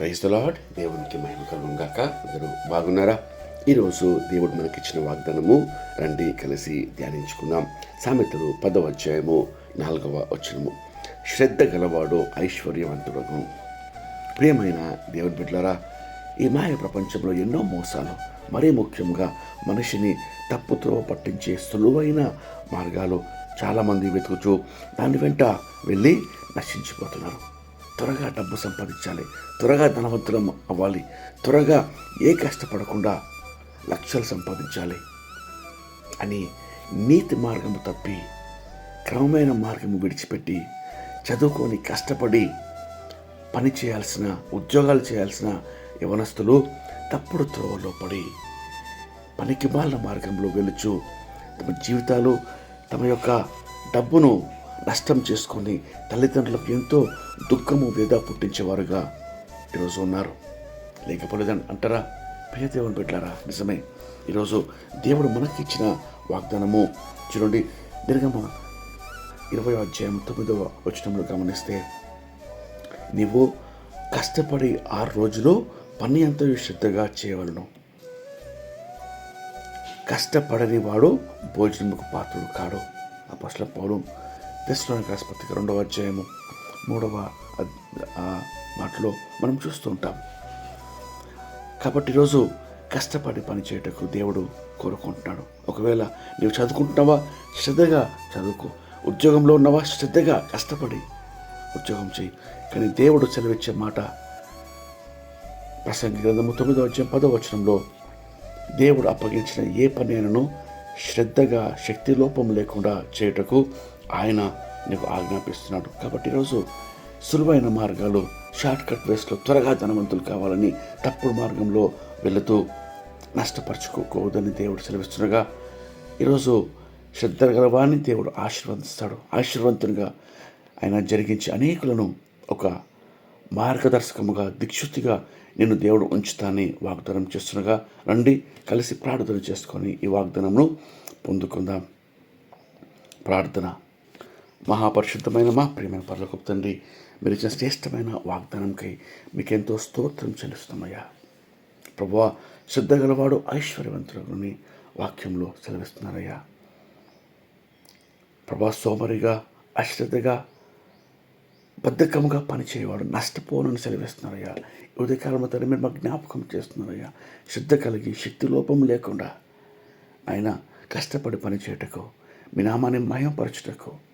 Praise lord. దేవునికి మహిమ కలుగును గాక. అందరూ బాగున్నారా? ఈరోజు దేవుడు మనకిచ్చిన వాగ్దానము రండి కలిసి ధ్యానించుకుందాం. సామెతలు పదవ అధ్యాయము నాలుగవ వచనము. శ్రద్ధ గలవాడు ఐశ్వర్యవంతుడు ప్రియమైన దేవుని బిడ్డలారా ఈ మాయ ప్రపంచంలో ఎన్నో మోసాలు మరీ ముఖ్యంగా మనిషిని తప్పుత్రోవ పట్టించే సులువైన మార్గాలు చాలామంది వెతుకుచూ దాని వెంట వెళ్ళి నశించిపోతున్నారు. త్వరగా డబ్బు సంపాదించాలి. త్వరగా ధనవంతులం అవ్వాలి. త్వరగా ఏ కష్టపడకుండా లక్షలు సంపాదించాలి అని నీతి మార్గము తప్పి క్రమమైన మార్గము విడిచిపెట్టి చదువుకొని కష్టపడి పని చేయాల్సిన ఉద్యోగాలు చేయాల్సిన యవనస్తులు తప్పుడు త్రోవలో పడి పనికి మార్గంలో వెలుచు తమ జీవితాలు తమ యొక్క డబ్బును నష్టం చేసుకొని తల్లిదండ్రులకు ఎంతో దుఃఖము వేద పుట్టించేవారుగా ఈరోజు ఉన్నారు. లేకపోలేదని అంటారా? ప్రియ దేవుని పెట్టారా నిజమే. ఈరోజు దేవుడు మనకి ఇచ్చిన వాగ్దానము చూడండి నిర్గమ ఇరవై అధ్యాయం తొమ్మిదవ వచనంలో గమనిస్తే నీవు కష్టపడి ఆరు రోజులు పని అంత శ్రద్ధగా చేయవలను. కష్టపడని వాడు భోజనముకు పాత్రుడు కాడు. అపస్ల పౌలు దశలోని ఆసుపత్రికి రెండవ అధ్యాయము మూడవ మాటలో మనం చూస్తూ ఉంటాం. కాబట్టి ఈరోజు కష్టపడి పని చేయటకు దేవుడు కోరుకుంటున్నాడు. ఒకవేళ నీవు చదువుకుంటున్నావా శ్రద్ధగా చదువుకో. ఉద్యోగంలో ఉన్నావా శ్రద్ధగా కష్టపడి ఉద్యోగం చేయి. కానీ దేవుడు సెలవిచ్చే మాట ప్రసంగి గ్రంథము తొమ్మిదో వచ్చిన పదో వచనంలో దేవుడు అప్పగించిన ఏ పని అయినను శ్రద్ధగా శక్తి లోపం లేకుండా చేయుటకు ఆయన నీకు ఆజ్ఞాపిస్తున్నాడు. కాబట్టి ఈరోజు సులువైన మార్గాలు షార్ట్ కట్ వేస్లో త్వరగా ధనవంతులు కావాలని తప్పుడు మార్గంలో వెళుతూ నష్టపరచుకోకూడదని దేవుడు సెలవిస్తుండగా ఈరోజు శ్రద్ధ గలవాన్ని దేవుడు ఆశీర్వదిస్తాడు. ఆశీర్వంతునిగా ఆయన జరిగించి అనేకులను ఒక మార్గదర్శకముగా దిక్షుతిగా నేను దేవుడు ఉంచుతానని వాగ్దానం చేస్తుండగా రండి కలిసి ప్రార్థన చేసుకొని ఈ వాగ్దానంను పొందుకుందాం. ప్రార్థన. మహాపరిశుద్ధమైన మా ప్రియమైన పర్లకు తండ్రి మీరు ఇచ్చిన శ్రేష్టమైన వాగ్దానంకై మీకెంతో స్తోత్రం చెల్లిస్తామయ్యా ప్రభు శ్రద్ధ గలవాడు ఐశ్వర్యవంతులని వాక్యంలో సెలవిస్తున్నారయ్యా. ప్రభా సోమరిగా అశ్రద్ధగా బద్ధకముగా పనిచేయవాడు నష్టపోనని సెలవిస్తున్నారయ్యా. ఉదయకాలం ఉదయకాలంలో తన మీరు మాకు జ్ఞాపకం చేస్తున్నారయ్యా. శ్రద్ధ కలిగి శక్తి లోపం లేకుండా ఆయన కష్టపడి పనిచేయటకు మీ నామాన్ని మయంపరచుటకు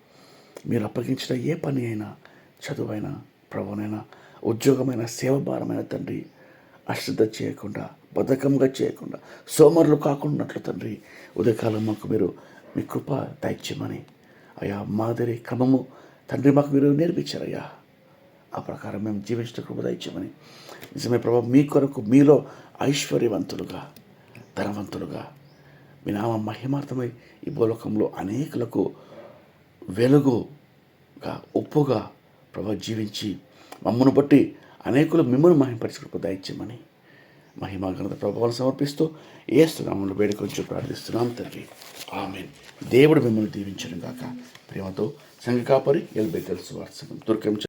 మీరు అప్పగించిన ఏ పని అయినా చదువైనా ప్రభునైనా ఉద్యోగమైన సేవభారమైన తండ్రి అశ్రద్ధ చేయకుండా బద్ధకంగా చేయకుండా సోమరులు కాకుండాట్లు తండ్రి ఉదయకాలం మాకు మీరు మీ కృప దయచేయమని. అయా మాదిరి క్రమము తండ్రి మాకు మీరు నేర్పించారయ్యా. ఆ ప్రకారం మేము జీవించిన కృప దయచేయమని. నిజమే ప్రభా మీ కొరకు మీలో ఐశ్వర్యవంతులుగా ధనవంతులుగా మీ నామ మహిమార్థమై ఈ భూలోకంలో అనేకులకు వెలుగుగా ఉప్పుగా ప్రభా జీవించి మమ్మను బట్టి అనేకులు మిమ్మల్ని మహిమపరిచిన దయచేయమని మహిమా ఘనత ప్రభావాలు సమర్పిస్తూ ఏస్తున్నామని వేడుకొంచు ప్రార్థిస్తున్నాం తండ్రి. ఆమె దేవుడు మిమ్మల్ని దీవించడం కాక ప్రేమతో సంఘ కాపరి ఎల్బే తెలుసు వాట్సాప్ దుర్గం